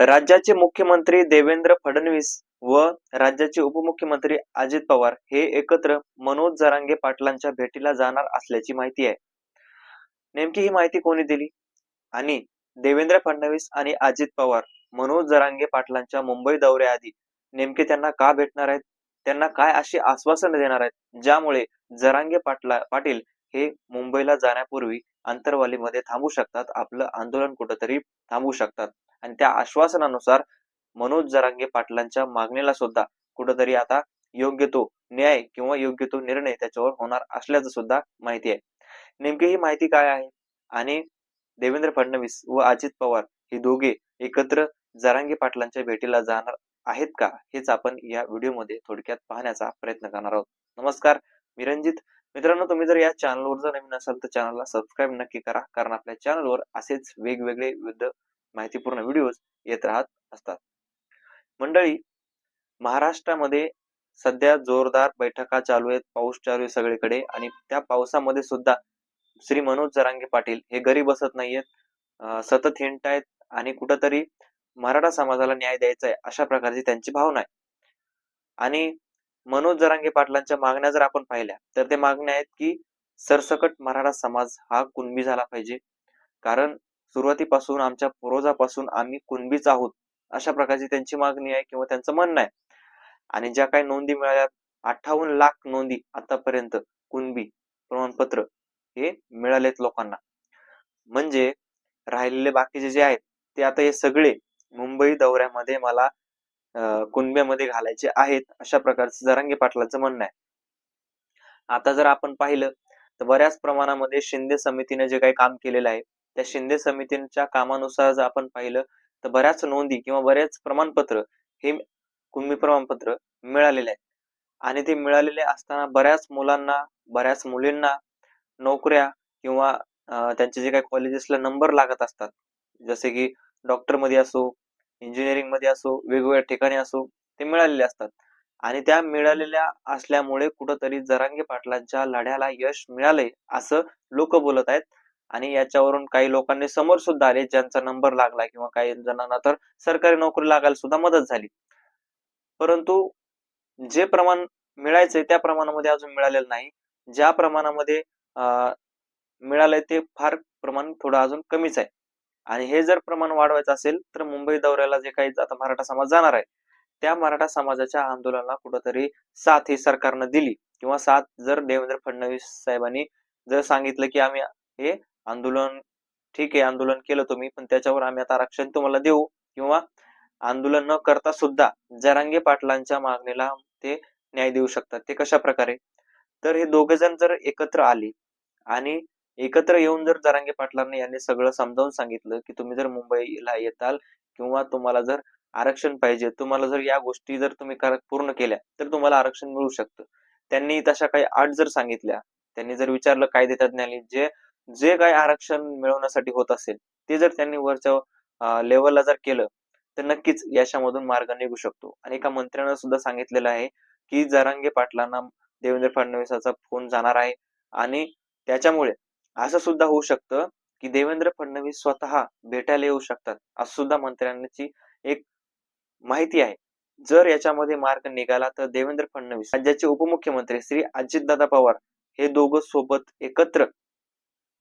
राज्याचे मुख्यमंत्री देवेंद्र फडणवीस व राज्याचे उपमुख्यमंत्री अजित पवार हे एकत्र मनोज जरांगे पाटलांच्या भेटीला जाणार असल्याची माहिती आहे. नेमकी ही माहिती कोणी दिली? आणि देवेंद्र फडणवीस आणि अजित पवार मनोज जरांगे पाटलांच्या मुंबई दौऱ्याआधी नेमके त्यांना का भेटणार आहेत? त्यांना काय अशी आश्वासन देणार आहेत? ज्यामुळे जरांगे पाटला पाटील हे मुंबईला जाण्यापूर्वी अंतरवालीमध्ये थांबू शकतात. आपलं आंदोलन कुठंतरी थांबवू शकतात. आणि त्या आश्वासनानुसार मनोज जरांगे पाटलांच्या मागणीला सुद्धा कुठंतरी आता योग्य तो न्याय किंवा योग्य तो निर्णय त्याच्यावर होणार असल्याचं सुद्धा माहिती आहे. नेमकी ही माहिती काय आहे? आणि देवेंद्र फडणवीस व अजित पवार हे दोघे एकत्र जरांगे पाटलांच्या भेटीला जाणार आहेत का? हेच आपण या व्हिडिओमध्ये थोडक्यात पाहण्याचा प्रयत्न करणार आहोत. नमस्कार मी रंजित मित्रांनो तुम्ही जर या चॅनलवर जर नवीन असाल तर चॅनलला सबस्क्राईब नक्की करा. कारण आपल्या चॅनलवर असेच वेगवेगळे युद्ध माहितीपूर्ण व्हिडिओज येत राहत असतात. मंडळी महाराष्ट्रामध्ये सध्या जोरदार बैठका चालू आहेत पाऊस चालू आहे सगळीकडे आणि त्या पावसामध्ये सुद्धा श्री मनोज जरांगे पाटील हे घरी बसत नाहीयेत. अं, सतत हिंडतायत आणि कुठंतरी मराठा समाजाला न्याय द्यायचा आहे अशा प्रकारची त्यांची भावना आहे. आणि मनोज जरांगे पाटलांच्या मागण्या जर आपण पाहिल्या तर ते मागण्या आहेत की सरसकट मराठा समाज हा कुणबी झाला पाहिजे. कारण सुरुवातीपासून आमच्या पूर्वजापासून आम्ही कुणबीच आहोत अशा प्रकारची त्यांची मागणी आहे किंवा त्यांचं म्हणणं आहे. आणि ज्या काही नोंदी मिळाल्या अठ्ठावन्न लाख नोंदी आतापर्यंत कुणबी प्रमाणपत्र हे मिळालेत लोकांना. म्हणजे राहिलेले बाकीचे जे आहेत ते आता हे सगळे मुंबई दौऱ्यामध्ये मला कुणब्यामध्ये घालायचे आहेत अशा प्रकारचं जरांगे पाटलाचं म्हणणं आहे. आता जर आपण पाहिलं तर बऱ्याच प्रमाणामध्ये शिंदे समितीने जे काही काम केलेलं आहे त्या शिंदे समितीच्या कामानुसार जर आपण पाहिलं तर बऱ्याच नोंदी किंवा बरेच प्रमाणपत्र हे कुणबी प्रमाणपत्र मिळालेले आहेत. आणि ते मिळालेले असताना बऱ्याच मुलांना बऱ्याच मुलींना नोकऱ्या किंवा त्यांचे जे काही कॉलेजेसला नंबर लागत असतात जसे की डॉक्टरमध्ये असो इंजिनिअरिंगमध्ये असो वेगवेगळ्या ठिकाणी असो ते मिळालेले असतात. आणि त्या मिळालेल्या असल्यामुळे कुठंतरी जरांगे पाटलांच्या लढ्याला यश मिळाले असं लोक बोलत आहेत. आणि याच्यावरून काही लोकांनी समोर सुद्धा आले ज्यांचा नंबर लागला किंवा काही जणांना तर सरकारी नोकरी लागायला सुद्धा मदत झाली. परंतु जे प्रमाण मिळायचंय त्या प्रमाणामध्ये अजून मिळालेलं नाही. ज्या प्रमाणामध्ये अं, मिळालंय ते फार प्रमाण थोडं अजून कमीच आहे. आणि हे जर प्रमाण वाढवायचं असेल तर मुंबई दौऱ्याला जे काही आता मराठा समाज जाणार आहे त्या मराठा समाजाच्या आंदोलनाला कुठंतरी साथ ही सरकारनं दिली. किंवा साथ जर देवेंद्र फडणवीस साहेबांनी जर सांगितलं की आम्ही हे आंदोलन ठीक आहे आंदोलन केलं तुम्ही पण त्याच्यावर आम्ही आता आरक्षण तुम्हाला देऊ किंवा आंदोलन न करता सुद्धा जरांगे पाटलांच्या मागणीला ते न्याय देऊ शकतात. ते कशा प्रकारे? तर हे दोघे जण जर एकत्र आले आणि एकत्र येऊन जर जरांगे पाटलांनी यांनी सगळं समजावून सांगितलं की तुम्ही जर मुंबईला येताल किंवा तुम्हाला जर आरक्षण पाहिजे तुम्हाला जर या गोष्टी जर तुम्ही पूर्ण केल्या तर तुम्हाला आरक्षण मिळू शकतं. त्यांनी तशा काही आठ जर सांगितल्या त्यांनी जर विचारलं कायदेतज्ञांनी जे जे काही आरक्षण मिळवण्यासाठी होत असेल ते जर त्यांनी वरच्या लेवलला जर केलं तर नक्कीच यशामधून मार्ग निघू शकतो. आणि एका मंत्र्यानं सुद्धा सांगितलेलं आहे की जरांगे पाटलांना देवेंद्र फडणवीसाचा फोन जाणार आहे. आणि त्याच्यामुळे असं सुद्धा होऊ शकतं की देवेंद्र फडणवीस स्वतः भेटायला येऊ शकतात असं सुद्धा मंत्र्यांची एक माहिती आहे. जर याच्यामध्ये मार्ग निघाला तर देवेंद्र फडणवीस राज्याचे उपमुख्यमंत्री श्री अजितदादा पवार हे दोघं सोबत एकत्र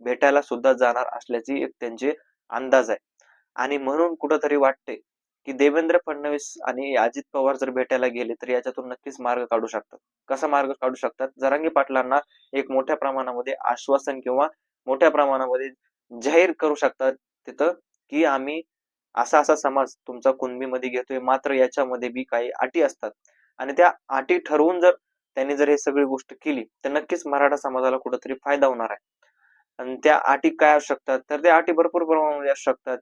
भेटायला सुद्धा जाणार असल्याची एक त्यांचे अंदाज आहे. आणि म्हणून कुठंतरी वाटते की देवेंद्र फडणवीस आणि अजित पवार जर भेटायला गेले तर याच्यातून नक्कीच मार्ग काढू शकतात. कसा मार्ग काढू शकतात? जरांगी पाटलांना एक मोठ्या प्रमाणामध्ये आश्वासन किंवा मोठ्या प्रमाणामध्ये जाहीर करू शकतात तिथं की आम्ही असा असा समाज तुमचा कुणबीमध्ये घेतोय मात्र याच्यामध्ये बी काही अटी असतात. आणि त्या अटी ठरवून जर त्यांनी जर हे सगळी गोष्ट केली तर नक्कीच मराठा समाजाला कुठेतरी फायदा होणार आहे. आणि त्या अटी काय असू शकतात? तर त्या अटी भरपूर प्रमाणामध्ये असू शकतात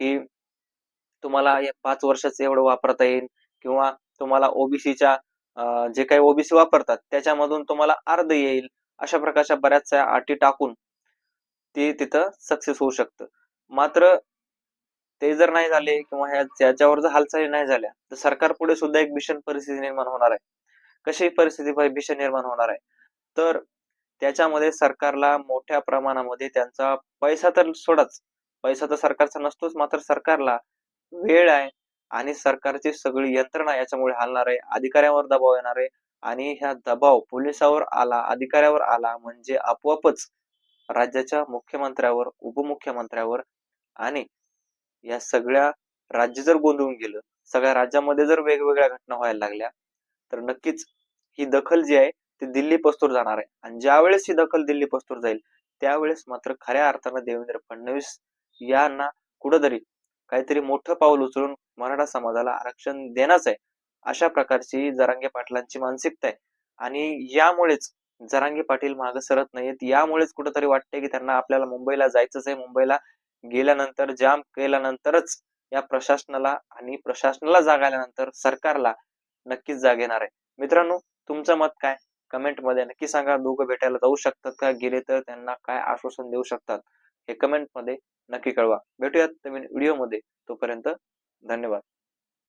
की तुम्हाला या पाच वर्षाचं एवढं वापरता येईल किंवा तुम्हाला ओबीसीच्या जे काही ओबीसी वापरतात त्याच्यामधून तुम्हाला अर्ध येईल अशा प्रकारच्या बऱ्याचशा अटी टाकून ते तिथं सक्सेस होऊ शकतं. मात्र ते जर नाही झाले किंवा ह्या त्याच्यावर जर हालचाली नाही झाल्या तर सरकार पुढे सुद्धा एक भीषण परिस्थिती निर्माण होणार आहे. कशी परिस्थिती भीषण निर्माण होणार आहे? तर त्याच्यामध्ये सरकारला मोठ्या प्रमाणामध्ये त्यांचा पैसा तर सोडाच. पैसा तर सरकारचा नसतोच मात्र सरकारला वेळ आहे आणि सरकारची सगळी यंत्रणा याच्यामुळे हलणार आहे. अधिकाऱ्यांवर दबाव येणार आहे आणि ह्या दबाव पोलिसावर आला अधिकाऱ्यावर आला म्हणजे आपोआपच राज्याच्या मुख्यमंत्र्यावर उपमुख्यमंत्र्यावर आणि या सगळ्या राज्य जर गोंधळून गेलं सगळ्या राज्यामध्ये जर वेगवेगळ्या घटना व्हायला लागल्या तर नक्कीच ही दखल जी आहे ते दिल्ली पस्तूर जाणार आहे. आणि ज्या वेळेस ही दखल दिल्ली पस्तूर जाईल त्यावेळेस मात्र खऱ्या अर्थानं देवेंद्र फडणवीस यांना कुठंतरी काहीतरी मोठं पाऊल उचलून मराठा समाजाला आरक्षण देणंच आहे अशा प्रकारची जरांगे पाटलांची मानसिकता आहे. आणि यामुळेच जरांगे पाटील मागे सरत नाहीत यामुळेच कुठंतरी वाटते की त्यांना आपल्याला मुंबईला जायचंच आहे. मुंबईला गेल्यानंतर जाम केल्यानंतरच या प्रशासनाला आणि प्रशासनाला जाग आल्यानंतर सरकारला नक्कीच जाग येणार आहे. मित्रांनो तुमचं मत काय? कमेंटमध्ये नक्की सांगा. दोघं भेटायला जाऊ शकतात का? गेले तर त्यांना काय आश्वासन देऊ शकतात? हे कमेंटमध्ये नक्की कळवा. भेटूयात नवीन व्हिडिओमध्ये तोपर्यंत धन्यवाद.